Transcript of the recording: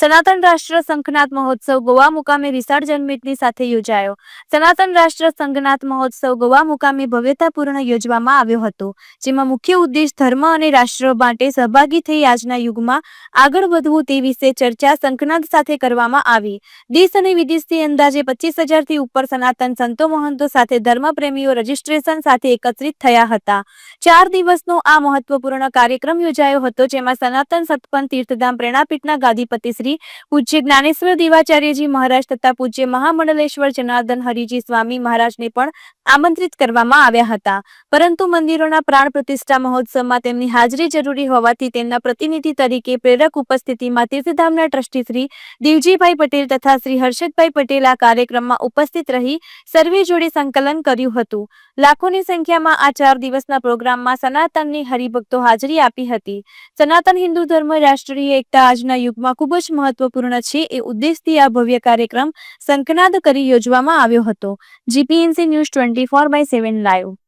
સનાતન રાષ્ટ્ર સંઘનાથ મહોત્સવ ગોવા મુકામે વિશાળ જનમેદની સાથે યોજાયો. સનાતન રાષ્ટ્ર સંઘનાથ મહોત્સવ ગોવા મુકામે ભવ્યતાપૂર્ણ યોજવામાં આવ્યો હતો, જેમાં મુખ્ય ઉદ્દેશ ધર્મ અને રાષ્ટ્ર માટે સહભાગી થઈ આજના યુગમાં આગળ વધવું તે વિશે ચર્ચા સંઘનાથ સાથે કરવામાં આવી. દેશ અને વિદેશથી અંદાજે પચીસ હજારથી ઉપર સનાતન સંતો મહંતો સાથે ધર્મપ્રેમીઓ રજીસ્ટ્રેશન સાથે એકત્રિત થયા હતા. ચાર દિવસનો આ મહત્વપૂર્ણ કાર્યક્રમ યોજાયો હતો, જેમાં સનાતન સતપંથ તીર્થધામ પ્રેરણાપીઠના ગાદીપતિ શ્રી પૂજ્ય જ્ઞાનેશ્વર દેવાચાર્યજી મહારાજ તથા પૂજ્ય મહામંડલેશ્વર જનાર્દન હરિજી સ્વામી મહારાજને પણ આમંત્રિત કરવામાં આવ્યા હતા. પરંતુ મંદિરોના પ્રાણ પ્રતિષ્ઠા મહોત્સવમાં તેમની હાજરી જરૂરી હોવાથી તેમના પ્રતિનિધિ તરીકે પ્રેરક ઉપસ્થિતિમાં તીર્થધામના ટ્રસ્ટી શ્રી દેવજીભાઈ પટેલ તથા શ્રી હર્ષદભાઈ પટેલ આ કાર્યક્રમમાં ઉપસ્થિત રહી સર્વે જોડે સંકલન કર્યું હતું. લાખોની સંખ્યામાં આ ચાર દિવસના પ્રોગ્રામમાં સનાતનની હરિભક્તો હાજરી આપી હતી. સનાતન હિન્દુ ધર્મ, રાષ્ટ્રીય એકતા આજના યુગમાં ખૂબ જ મહત્વપૂર્ણ છે એ ઉદ્દેશથી આ ભવ્ય કાર્યક્રમ સંકનાદ કરી યોજવામાં આવ્યો હતો. GPNC news twenty four by seven live.